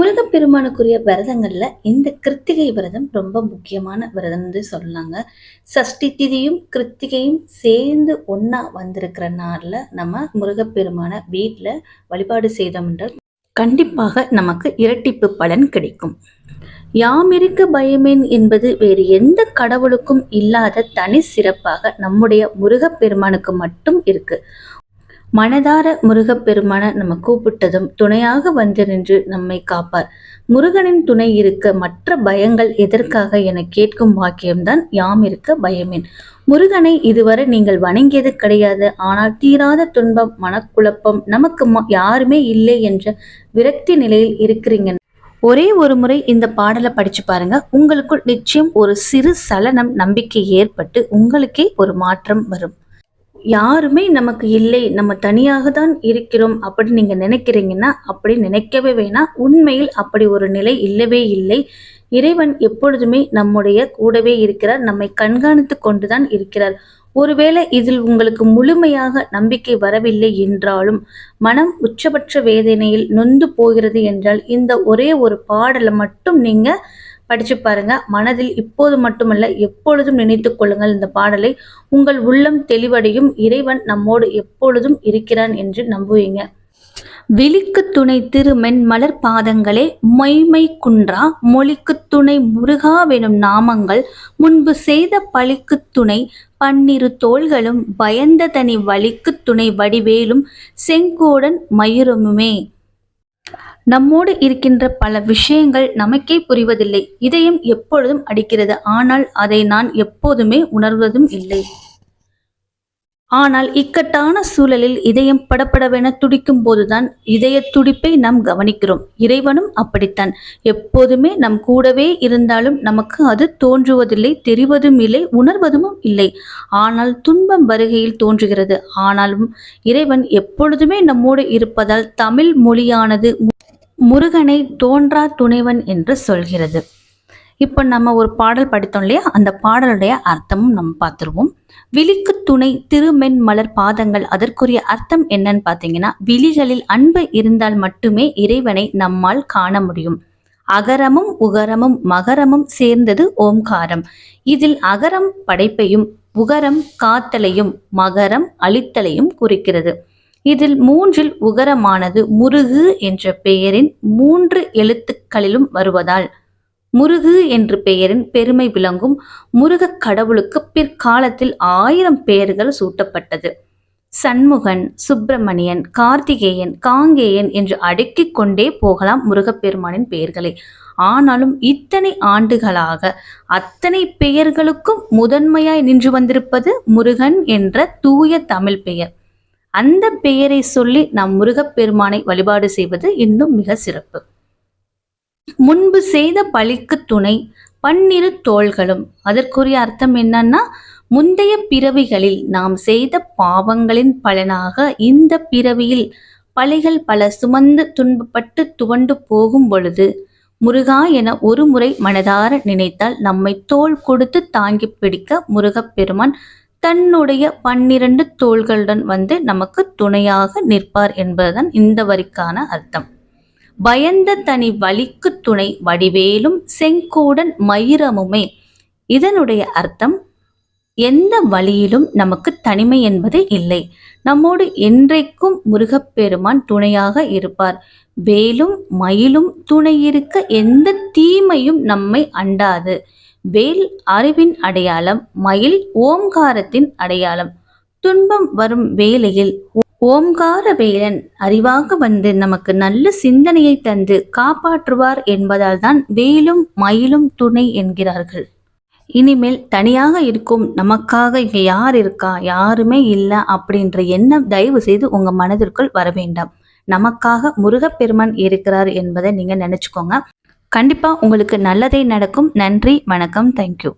முருகப்பெருமானுக்குரிய விரதங்கள்ல இந்த கிருத்திகை விரதம் ரொம்ப முக்கியமான விரதம்னு சொல்லலாங்க சஷ்டி திதியும் கிருத்திகையும் சேர்ந்து ஒன்றா வந்திருக்கிற நாளில் நம்ம முருகப்பெருமான வீட்டில் வழிபாடு செய்தோம்ன்ற கண்டிப்பாக நமக்கு இரட்டிப்பு பலன் கிடைக்கும். யாமிருக்க பயமேன் என்பது வேறு எந்த கடவுளுக்கும் இல்லாத தனி சிறப்பாக நம்முடைய முருகப்பெருமானுக்கு மட்டும் இருக்கு. மனதார முருகப்பெருமான நம்ம கூப்பிட்டதும் துணையாக வந்து நின்று நம்மை காப்பார். முருகனின் துணை இருக்க மற்ற பயங்கள் எதற்காக என கேட்கும் வாக்கியம்தான் யாம் இருக்க பயமேன். முருகனை இதுவரை நீங்கள் வணங்கியது கிடையாது. ஆனால் தீராத துன்பம் மனக்குழப்பம் நமக்கு யாருமே இல்லை என்ற விரக்தி நிலையில் இருக்கிறீங்க. ஒரே ஒரு முறை இந்த பாடலை படிச்சு பாருங்க. உங்களுக்குள் நிச்சயம் ஒரு சிறு சலனம் நம்பிக்கை ஏற்பட்டு உங்களுக்கே ஒரு மாற்றம் வரும். யாருமே நமக்கு இல்லை நம்ம தனியாக தான் இருக்கிறோம் அப்படின்னு நீங்க நினைக்கிறீங்கன்னா அப்படி நினைக்கவே வேணாம். உண்மையில் அப்படி ஒரு நிலை இல்லவே இல்லை. இறைவன் எப்பொழுதுமே நம்முடைய கூடவே இருக்கிறார் நம்மை கண்காணித்து கொண்டுதான் இருக்கிறார். ஒருவேளை இதில் உங்களுக்கு முழுமையாக நம்பிக்கை வரவில்லை என்றாலும் மனம் உச்சபட்ச வேதனையில் நொந்து போகிறது என்றால் இந்த ஒரே ஒரு பாடலை மட்டும் நீங்க படிச்சு பாருங்க. மனதில் இப்போது மட்டுமல்ல எப்பொழுதும் நினைத்து கொள்ளுங்கள். இந்த பாடலை உங்கள் உள்ளம் தெளிவடையும். இறைவன் நம்மோடு எப்பொழுதும் இருக்கிறான் என்று நம்புவீங்க. விழிக்கு துணை திருமென் மலர் பாதங்களே மொய்மை குன்றா மொழிக்கு துணை முருகாவெனும் நாமங்கள் முன்பு செய்த பழிக்கு துணை பன்னிரு தோள்களும் பயந்த தனி வழிக்கு துணை வடிவேலும் செங்கோடன் மயுரமுமே. நம்மோடு இருக்கின்ற பல விஷயங்கள் நமக்கே புரிவதில்லை. இதயம் எப்பொழுதும் அடிக்கிறது. ஆனால் அதை நான் எப்போதுமே உணர்வதும் இல்லை. ஆனால் இக்கட்டான சூழலில் இதயம் படப்படவென துடிக்கும் போதுதான் இதய துடிப்பை நாம் கவனிக்கிறோம். இறைவனும் அப்படித்தான். எப்போதுமே நம் கூடவே இருந்தாலும் நமக்கு அது தோன்றுவதில்லை தெரிவதும் இல்லை உணர்வதும் இல்லை. ஆனால் துன்பம் வருகையில் தோன்றுகிறது. ஆனாலும் இறைவன் எப்பொழுதுமே நம்மோடு இருப்பதால் தமிழ் மொழியானது முருகனை தோன்றா துணைவன் என்று சொல்கிறது. இப்போ நம்ம ஒரு பாடல் படித்தோம் இல்லையா? அந்த பாடலுடைய அர்த்தமும் நம்ம பார்த்துருவோம். விழிக்கு துணை திருமென் மலர் பாதங்கள் அதற்குரிய அர்த்தம் என்னன்னு பார்த்தீங்கன்னா விழிகளில் அன்பு இருந்தால் மட்டுமே இறைவனை நம்மால் காண முடியும். அகரமும் உகரமும் மகரமும் சேர்ந்தது ஓம்காரம். இதில் அகரம் படைப்பையும் உகரம் காத்தலையும் மகரம் அழித்தலையும் குறிக்கிறது. இதில் மூன்றில் உகரமானது முருகு என்ற பெயரின் மூன்று எழுத்துக்களிலும் வருவதால் முருகு என்று பெயரின் பெருமை விளங்கும் முருகக் கடவுளுக்கு பிற்காலத்தில் ஆயிரம் பெயர்கள் சூட்டப்பட்டது. சண்முகன் சுப்பிரமணியன் கார்த்திகேயன் காங்கேயன் என்று அடுக்கிக் கொண்டே போகலாம் முருகப்பெருமானின் பெயர்களை. ஆனாலும் இத்தனை ஆண்டுகளாக அத்தனை பெயர்களுக்கும் முதன்மையாய் நின்று வந்திருப்பது முருகன் என்ற தூய தமிழ் பெயர். அந்த பெயரை சொல்லி நாம் முருகப்பெருமானை வழிபாடு செய்வது இன்னும் மிக சிறப்பு. முன்பு செய்த பழிக்கு துணை பன்னிரு தோள்களும். அதற்குரிய அர்த்தம் என்னன்னா முந்தைய பிறவிகளில் நாம் செய்த பாவங்களின் பலனாக இந்த பிறவியில் பழிகள் பல சுமந்து துன்பப்பட்டு துவண்டு போகும் பொழுது முருகா என ஒரு முறை மனதார நினைத்தால் நம்மை தோல் கொடுத்து தாங்கி பிடிக்க முருகப்பெருமான் தன்னுடைய பன்னிரண்டு தோள்களுடன் வந்து நமக்கு துணையாக நிற்பார் என்பதுதான் இந்த வரிக்கான அர்த்தம். பயந்த தனி வலிக்கு துணை வடிவேலும் செங்கோடன் மயிரமுமே. இதனுடைய அர்த்தம் எந்த வழியிலும் நமக்கு தனிமை என்பது இல்லை. நம்மோடு என்றைக்கும் முருகப்பெருமான் துணையாக இருப்பார். வேலும் மயிலும் துணை இருக்க எந்த தீமையும் நம்மை அண்டாது. வேல் அறிவின் அடையாளம் மயில் ஓம்காரத்தின் அடையாளம். துன்பம் வரும் வேலையில் ஓம்கார வேலன் அறிவாக வந்து நமக்கு நல்ல சிந்தனையை தந்து காப்பாற்றுவார் என்பதால் தான் வேலும் மயிலும் துணை என்கிறார்கள். இனிமேல் தனியாக இருக்கும் நமக்காக இங்க யார் இருக்கா யாருமே இல்லை அப்படின்ற எண்ணம் தயவு செய்து உங்க மனதிற்குள் வர வேண்டாம். நமக்காக முருகப்பெருமான் இருக்கிறார் என்பதை நீங்க நினைச்சுக்கோங்க. கண்டிப்பாக உங்களுக்கு நல்லதே நடக்கும். நன்றி வணக்கம் தேங்க்யூ